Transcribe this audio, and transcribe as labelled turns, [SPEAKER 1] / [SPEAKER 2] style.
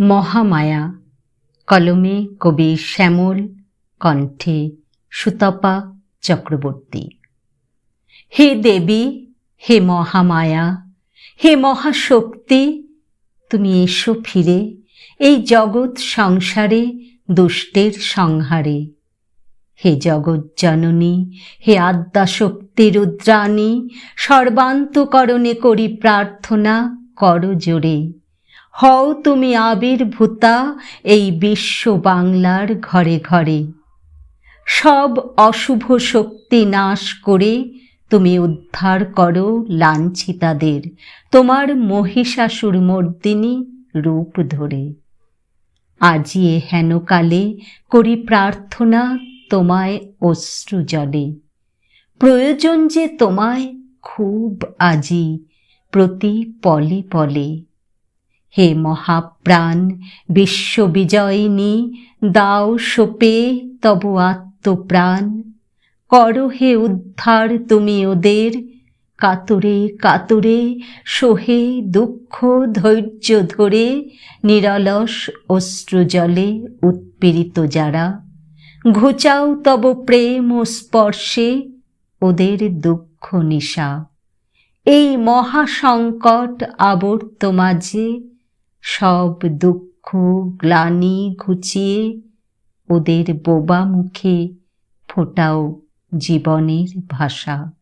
[SPEAKER 1] মহামায়া। কলমে কবি শ্যামল, কণ্ঠে সুতপা চক্রবর্তী। হে দেবী, হে মহামায়া, হে মহাশক্তি, তুমি এসো ফিরে এই জগৎ সংসারে দুষ্টের সংহারে। হে জগৎ জননী, হে আদ্যাশক্তি রুদ্রাণী, সর্বান্তকরণে করি প্রার্থনা কর জোরে। হও তুমি আবির্ভূতা এই বিশ্ব বাংলার ঘরে ঘরে। সব অশুভ শক্তি নাশ করে তুমি উদ্ধার করো লাঞ্ছিতাদের, তোমার মহিষাসুর মর্দিনী রূপ ধরে। আজি এ হেনকালে করি প্রার্থনা তোমায় অশ্রু জলে। প্রয়োজন যে তোমায় খুব আজি প্রতি পলে পলে। হে মহাপ্রাণ, বিশ্ববিজয়িনী, দাও সোপে তব আত্মপ্রাণ। করো হে উদ্ধার তুমি ওদের, কাতরে কাতরে, সোহে দুঃখ ধৈর্য ধরে, নিরলস অশ্রুজলে উৎপীড়িত যারা। ঘুচাও তব প্রেম ও স্পর্শে ওদের দুঃখ নিশা। এই মহাসংকট আবর্ত মাঝে সব দুঃখ গ্লানি ঘুচিয়ে ওদের বোবা মুখে ফোটাও জীবনের ভাষা।